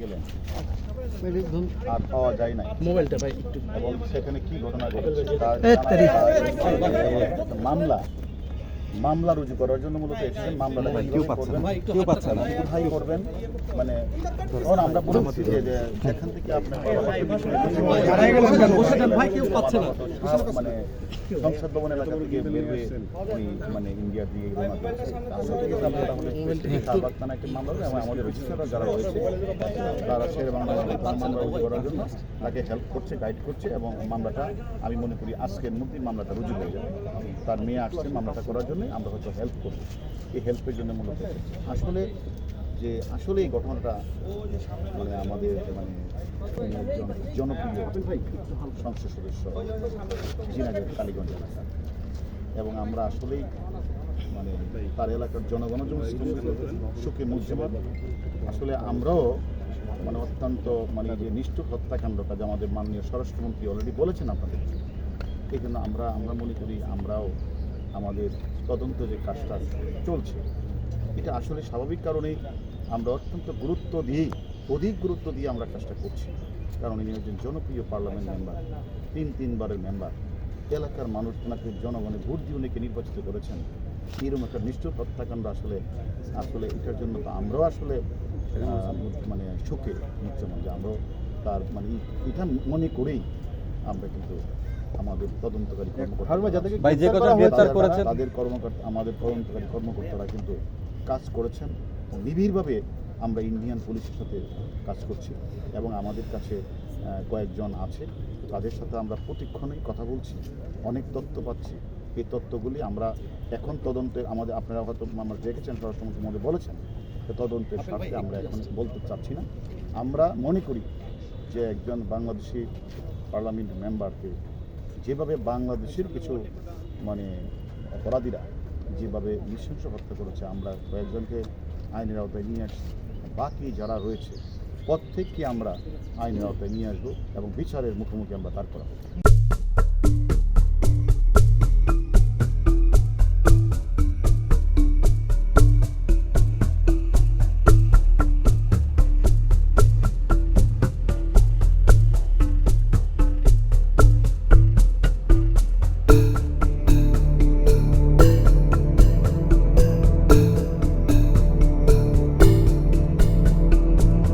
গেলেন আর পাওয়া যায় না মোবাইলটা ভাই একটু এবং সেখানে কি ঘটনা ঘটেছে তার একটা মামলা মামলা রুজু করার জন্য মূলত এসেছেন মামলাটা কেউ পাচ্ছে না। কেউ পাচ্ছে না। কোথায় করবেন। মানে ধরুন আমরা বলেছি যে যে সেখান থেকে আপনার ভাই কেউ পাচ্ছে না। মানে সংসদ ভবন এলাকা থেকে বের হয়ে উনি মানে ইন্ডিয়া দিয়ে তাহলে একটি মামলা হবে এবং আমাদের রেজিস্ট্রার যারা রয়েছে তারা শের বাংলা মামলা রুজু করার জন্য তাকে হেল্প করছে গাইড করছে এবং মামলাটা আমি মনে করি আজকের মধ্যেই মামলাটা রুজু হয়ে যাবে। তার মেয়ে আসছে মামলাটা করার জন্য। আমরা হয়তো হেল্প করব। এই হেল্পের জন্য মূলত আসলে যে আসলে এই ঘটনাটা মানে আমাদের মানে জনপ্রিয় সংসদ সদস্য জিনাগের কালীগঞ্জ এলাকা। এবং আমরা আসলেই মানে তার এলাকার জনগণ যেমন সুখে আসলে আমরাও মানে অত্যন্ত মানে যে নিষ্ঠুর হত্যাকাণ্ডটা যে আমাদের মাননীয় স্বরাষ্ট্রমন্ত্রী অলরেডি বলেছেন আপনাদের। এই জন্য আমরা আমরা মনে করি আমরাও আমাদের তদন্ত যে কাজটা চলছে, এটা আসলে স্বাভাবিক কারণেই আমরা অত্যন্ত গুরুত্ব দিয়েই, অধিক গুরুত্ব দিয়ে আমরা কাজটা করছি। কারণ ইনি একজন জনপ্রিয় পার্লামেন্ট মেম্বার, তিন তিনবারের মেম্বার। এলাকার মানুষ ওনাকে জনগণের ভোট দিয়ে উনিকে নির্বাচিত করেছেন। এরকম একটা নিষ্ঠুর হত্যাকাণ্ড আসলে আসলে এটার জন্য তো আমরাও আসলে মানে সুখে মুখ্যমন যে আমরাও তার মানে এটা মনে করেই আমরা কিন্তু আমাদের তদন্তকারী কর্মকর্তা যে কথা গ্রেপ্তার তাদের- করেছেন- তাদের কর্মকর্তা আমাদের তদন্তকারী কর্মকর্তারা কিন্তু কাজ করেছেন নিবিড়ভাবে আমরা ইন্ডিয়ান পুলিশের সাথে কাজ করছি এবং আমাদের কাছে কয়েকজন আছে। তাদের সাথে আমরা প্রতিক্ষণেই কথা বলছি অনেক তথ্য পাচ্ছি। এই তথ্যগুলি আমরা এখন তদন্তের আমাদের আপনারা হয়তো আমরা দেখেছেন স্বরাষ্ট্রমন্ত্রী মধ্যে বলেছেন তদন্তের স্বার্থে আমরা এখন বলতে চাচ্ছি না। আমরা মনে করি যে একজন বাংলাদেশি পার্লামেন্ট মেম্বারকে যেভাবে বাংলাদেশের কিছু মানে অপরাধীরা যেভাবে নৃশংস হত্যা করেছে, আমরা কয়েকজনকে আইনের আওতায় নিয়ে আসছি। বাকি যারা রয়েছে, প্রত্যেককে আমরা আইনের আওতায় নিয়ে আসব এবং বিচারের মুখোমুখি আমরা দাঁড় করাবো।